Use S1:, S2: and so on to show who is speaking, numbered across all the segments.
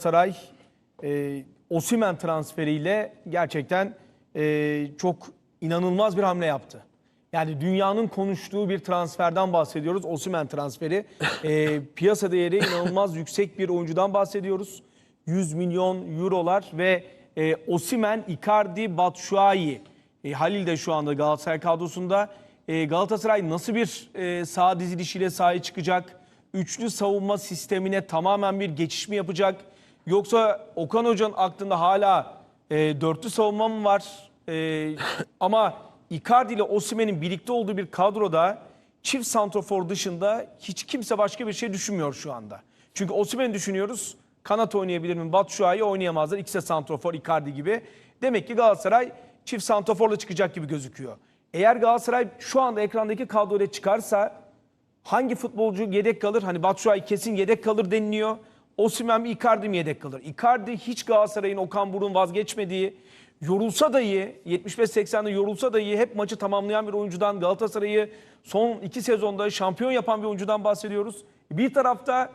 S1: Galatasaray e, Osimen transferiyle gerçekten e, çok inanılmaz bir hamle yaptı. Yani dünyanın konuştuğu bir transferden bahsediyoruz. Osimen transferi. E, piyasa değeri inanılmaz yüksek bir oyuncudan bahsediyoruz. 100 milyon eurolar ve e, Osimen, Icardi, Batshuayi. E, Halil de şu anda Galatasaray kadrosunda. E, Galatasaray nasıl bir e, sağ dizilişiyle sahaya çıkacak? Üçlü savunma sistemine tamamen bir geçiş mi yapacak? Yoksa Okan Hoca'nın aklında hala e, dörtlü savunma mı var? E, ama Icardi ile Osimhen'in birlikte olduğu bir kadroda çift santrofor dışında hiç kimse başka bir şey düşünmüyor şu anda. Çünkü Osimhen'i düşünüyoruz. Kanat oynayabilir mi? Batshuayi oynayamazlar. İkisi de santrofor Icardi gibi. Demek ki Galatasaray çift santroforla çıkacak gibi gözüküyor. Eğer Galatasaray şu anda ekrandaki kadroyla çıkarsa hangi futbolcu yedek kalır? Hani Batshuayi kesin yedek kalır deniliyor. Osimhen Icardi mi yedek kalır? Icardi hiç Galatasaray'ın Okan Buruk'un vazgeçmediği, yorulsa dahi 75-80'de yorulsa dahi hep maçı tamamlayan bir oyuncudan Galatasaray'ı son iki sezonda şampiyon yapan bir oyuncudan bahsediyoruz. Bir tarafta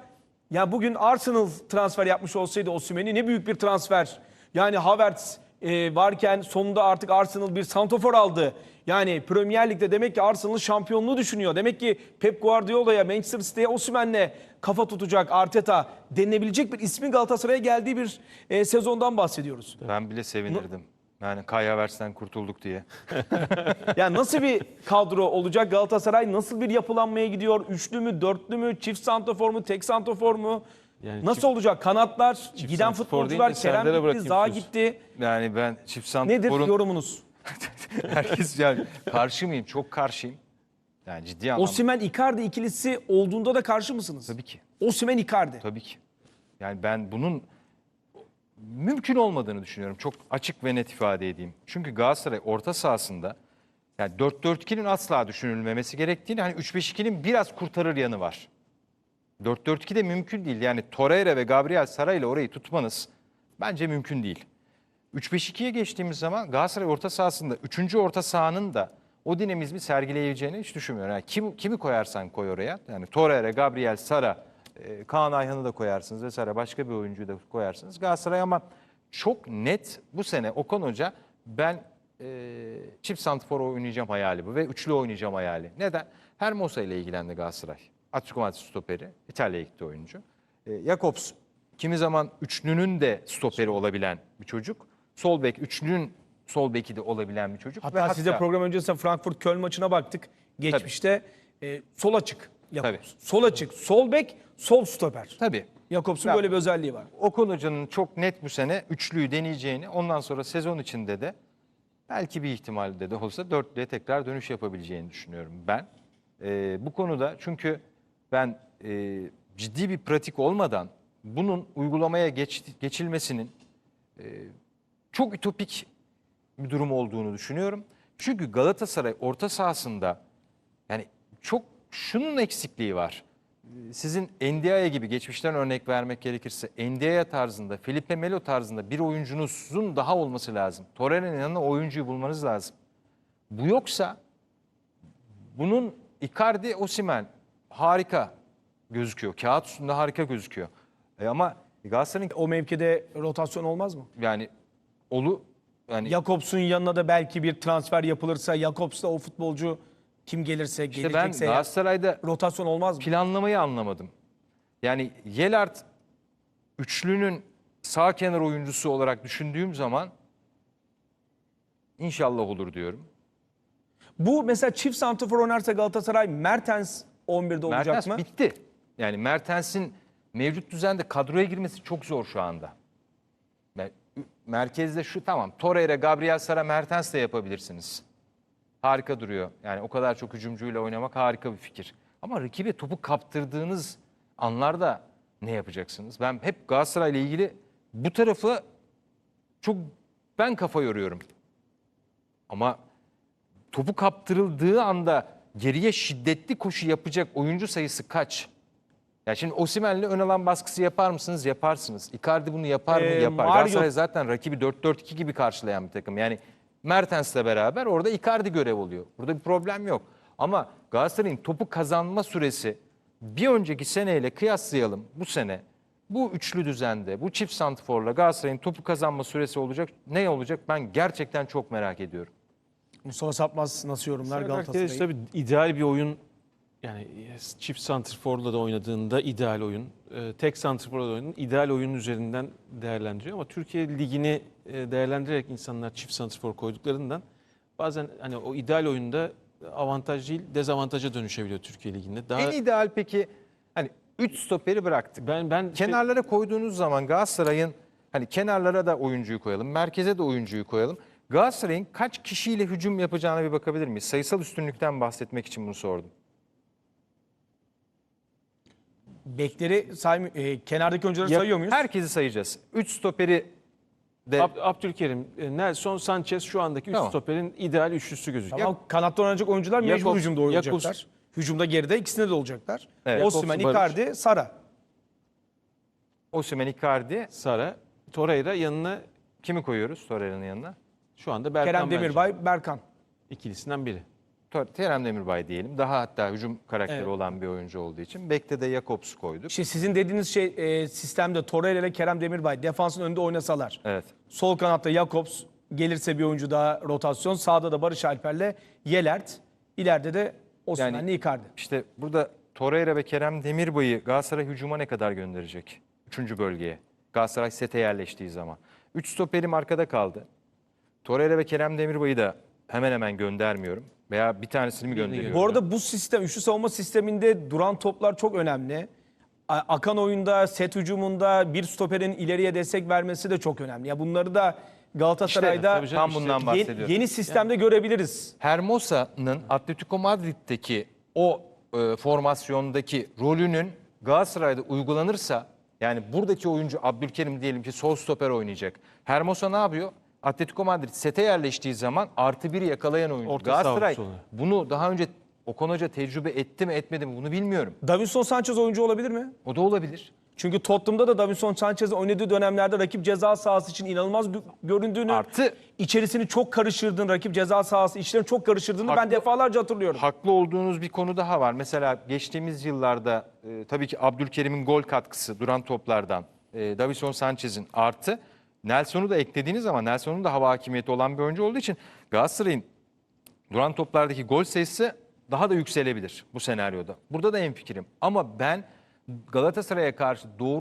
S1: ya bugün Arsenal transfer yapmış olsaydı Osimhen'i ne büyük bir transfer. Yani Havertz e, varken sonunda artık Arsenal bir santofor aldı. Yani Premier Lig'de demek ki Arsenal şampiyonluğu düşünüyor. Demek ki Pep Guardiola'ya, Manchester City'ye Osimhen'le kafa tutacak Arteta denilebilecek bir ismin Galatasaray'a geldiği bir e, sezondan bahsediyoruz.
S2: Ben bile sevinirdim. Yani Kai Havertz'ten kurtulduk diye.
S1: Yani nasıl bir kadro olacak Galatasaray? Nasıl bir yapılanmaya gidiyor? Üçlü mü, dörtlü mü, çift santofor mu, tek santofor mu?
S3: Yani
S1: Nasıl
S3: çift-
S1: olacak? Kanatlar, giden
S3: santrfor
S1: futbolcular,
S3: değil de
S1: Kerem gitti,
S3: bırakayım
S1: Zaha
S3: sözü.
S1: gitti.
S2: Yani ben çift
S1: Nedir
S2: santrforun
S1: yorumunuz?
S2: herkes yani karşı mıyım? Çok karşıyım. Yani ciddi anlamda.
S1: Osimhen Icardi ikilisi olduğunda da karşı mısınız?
S2: Tabii ki.
S1: Osimhen Icardi.
S2: Tabii ki. Yani ben bunun mümkün olmadığını düşünüyorum. Çok açık ve net ifade edeyim. Çünkü Galatasaray orta sahasında yani 4-4-2'nin asla düşünülmemesi gerektiğini hani 3-5-2'nin biraz kurtarır yanı var. 4-4-2 de mümkün değil. Yani Torreira ve Gabriel Sara ile orayı tutmanız bence mümkün değil. 3-5-2'ye geçtiğimiz zaman Galatasaray orta sahasında 3. orta sahanın da o dinamizmi sergileyeceğini hiç düşünmüyorum. Yani kim, kimi koyarsan koy oraya. Yani Torreira, Gabriel, Sara, e, Kaan Ayhan'ı da koyarsınız vesaire başka bir oyuncuyu da koyarsınız. Galatasaray ama çok net bu sene Okan Hoca ben e, çift santifor oynayacağım hayali bu ve üçlü oynayacağım hayali. Neden? Hermosa ile ilgilendi Galatasaray. Atletico Madrid stoperi, İtalya'ya gitti oyuncu. E, Jakobs kimi zaman üçlünün de stoperi olabilen bir çocuk. Sol bek üçlünün sol beki de olabilen bir çocuk.
S1: Hatta,
S2: Ve
S1: size program öncesinde Frankfurt Köln maçına baktık. Geçmişte e, sol açık. Jakobs. Sol açık, sol bek, sol stoper.
S2: Tabii.
S1: Jakobs'un böyle bir özelliği var.
S2: Okan Hoca'nın çok net bu sene üçlüyü deneyeceğini, ondan sonra sezon içinde de belki bir ihtimalde de olsa dörtlüye tekrar dönüş yapabileceğini düşünüyorum ben. Ee, bu konuda çünkü ben e, ciddi bir pratik olmadan bunun uygulamaya geç, geçilmesinin e, çok ütopik bir durum olduğunu düşünüyorum. Çünkü Galatasaray orta sahasında yani çok şunun eksikliği var. Sizin Endiaya gibi geçmişten örnek vermek gerekirse Endiaya tarzında, Felipe Melo tarzında bir oyuncunuzun daha olması lazım. Torreira'nın yanına oyuncuyu bulmanız lazım. Bu yoksa bunun Icardi, Osimen harika gözüküyor. Kağıt üstünde harika gözüküyor. E ama Galatasaray'ın
S1: O mevkide rotasyon olmaz mı?
S2: yani olu yani
S1: Jakobs'un yanına da belki bir transfer yapılırsa, Jakobs'la o futbolcu kim gelirse,
S2: işte ben
S1: gelecekse eğer,
S2: Galatasaray'da
S1: rotasyon olmaz mı?
S2: planlamayı anlamadım. Yani Yelart üçlünün sağ kenar oyuncusu olarak düşündüğüm zaman inşallah olur diyorum.
S1: Bu mesela çift santrafor oynarsa Galatasaray Mertens 11'de olacak
S2: Mertens
S1: mı?
S2: bitti. Yani Mertens'in mevcut düzende kadroya girmesi çok zor şu anda. Me- Merkezde şu tamam Torreira, Gabriel Sara, Mertens de yapabilirsiniz. Harika duruyor. Yani o kadar çok hücumcuyla oynamak harika bir fikir. Ama rakibe topu kaptırdığınız anlarda ne yapacaksınız? Ben hep Galatasaray ile ilgili bu tarafı çok ben kafa yoruyorum. Ama topu kaptırıldığı anda geriye şiddetli koşu yapacak oyuncu sayısı kaç? Ya şimdi Osimhen'le ön alan baskısı yapar mısınız? Yaparsınız. Icardi bunu yapar mı?
S1: Ee,
S2: Yapar.
S1: Mario-
S2: Galatasaray zaten rakibi 4-4-2 gibi karşılayan bir takım. Yani Mertens'le beraber orada Icardi görev oluyor. Burada bir problem yok. Ama Galatasaray'ın topu kazanma süresi bir önceki seneyle kıyaslayalım bu sene Bu üçlü düzende, bu çift santiforla Galatasaray'ın topu kazanma süresi olacak. Ne olacak? Ben gerçekten çok merak ediyorum.
S1: Mustafa Sapmaz nasıl yorumlar Galatasaray'ı?
S3: Kereç tabii ideal bir oyun yani çift santrforla da oynadığında ideal oyun, e, tek santrforla da oynadığında ideal oyun üzerinden değerlendiriyor ama Türkiye ligini e, değerlendirerek insanlar çift santrfor koyduklarından bazen hani o ideal oyunda avantaj değil dezavantaja dönüşebiliyor Türkiye liginde. Daha
S2: En ideal peki hani 3 stoperi bıraktık.
S3: ben ben işte-
S2: Kenarlara koyduğunuz zaman Galatasaray'ın hani kenarlara da oyuncuyu koyalım, merkeze de oyuncuyu koyalım. Galatasaray'ın kaç kişiyle hücum yapacağına bir bakabilir miyiz? Sayısal üstünlükten bahsetmek için bunu sordum.
S1: Bekleri say, e, kenardaki oyuncuları
S2: Yap-
S1: sayıyor muyuz?
S2: Herkesi sayacağız. 3 stoperi de
S3: Ab- Abdülkerim, e, Nelson Sanchez şu andaki üç
S2: Tamam.
S3: stoperin ideal üçlüsü gözüküyor.
S1: Tamam kanatta oynayacak oyuncular mecbur
S3: Jakobs-
S1: hücumda oynayacaklar.
S3: Jakobs-
S1: Hücumda geride ikisinde de olacaklar.
S2: Evet.
S1: Osimhen,
S3: Barış.
S1: Icardi, Sara.
S2: Osimhen, Icardi.
S3: Sara, Torreira yanına
S2: Kimi koyuyoruz Torreira'nın yanına?
S3: Şu anda Berkan
S1: Kerem
S3: bence.
S1: Demirbay, Berkan.
S3: ikilisinden biri.
S2: Tor- Kerem Demirbay diyelim. Daha hatta hücum karakteri
S1: Evet.
S2: olan bir oyuncu olduğu için. Bekte de Jakobs'u koyduk.
S1: İşte sizin dediğiniz şey e, sistemde Torreira ile Kerem Demirbay defansın önünde oynasalar.
S2: Evet.
S1: Sol kanatta Jakobs gelirse bir oyuncu daha rotasyon. Sağda da Barış Alper'le Yelert. İleride de Osimhen'le
S2: Yani-
S1: Icardi.
S2: İşte burada Torreira ve Kerem Demirbay'ı Galatasaray hücuma ne kadar gönderecek? Üçüncü bölgeye. Galatasaray sete yerleştiği zaman. Üç stoperim arkada kaldı. Torreira ve Kerem Demirbay'ı da hemen hemen göndermiyorum. Veya bir tanesini mi gönderiyorum?
S1: Bu arada bu sistem, üçlü savunma sisteminde duran toplar çok önemli. Akan oyunda, set hücumunda bir stoperin ileriye destek vermesi de çok önemli. Ya bunları da Galatasaray'da
S3: canım,
S2: Tam bundan
S1: ye-
S2: bahsediyorum.
S1: yeni sistemde görebiliriz.
S2: Hermosa'nın Atletico Madrid'deki o e, formasyondaki rolünün Galatasaray'da uygulanırsa yani buradaki oyuncu Abdülkerim diyelim ki sol stoper oynayacak. Hermosa ne yapıyor? Atletico Madrid sete yerleştiği zaman artı bir yakalayan oyuncu.
S3: Orta saha
S2: Galatasaray
S3: oluyor.
S2: bunu daha önce Okan Hoca tecrübe etti mi etmedi mi bunu bilmiyorum.
S1: Davinson Sanchez oyuncu olabilir mi?
S2: O da olabilir.
S1: Çünkü Tottenham'da da Davinson Sanchez'in oynadığı dönemlerde rakip ceza sahası için inanılmaz gö- göründüğünü,
S2: Artı-
S1: içerisini çok karıştırdığını, rakip ceza sahası işlerini çok karıştırdığını ben
S2: Haklı-
S1: defalarca hatırlıyorum.
S2: Haklı olduğunuz bir konu daha var. Mesela geçtiğimiz yıllarda e, tabii ki Abdülkerim'in gol katkısı duran toplardan, e, Davison Sanchez'in artı Nelson'u da eklediğiniz zaman Nelson'un da hava hakimiyeti olan bir oyuncu olduğu için Galatasaray'ın duran toplardaki gol sayısı daha da yükselebilir bu senaryoda. Burada da en fikrim. Ama ben Galatasaray'a karşı doğru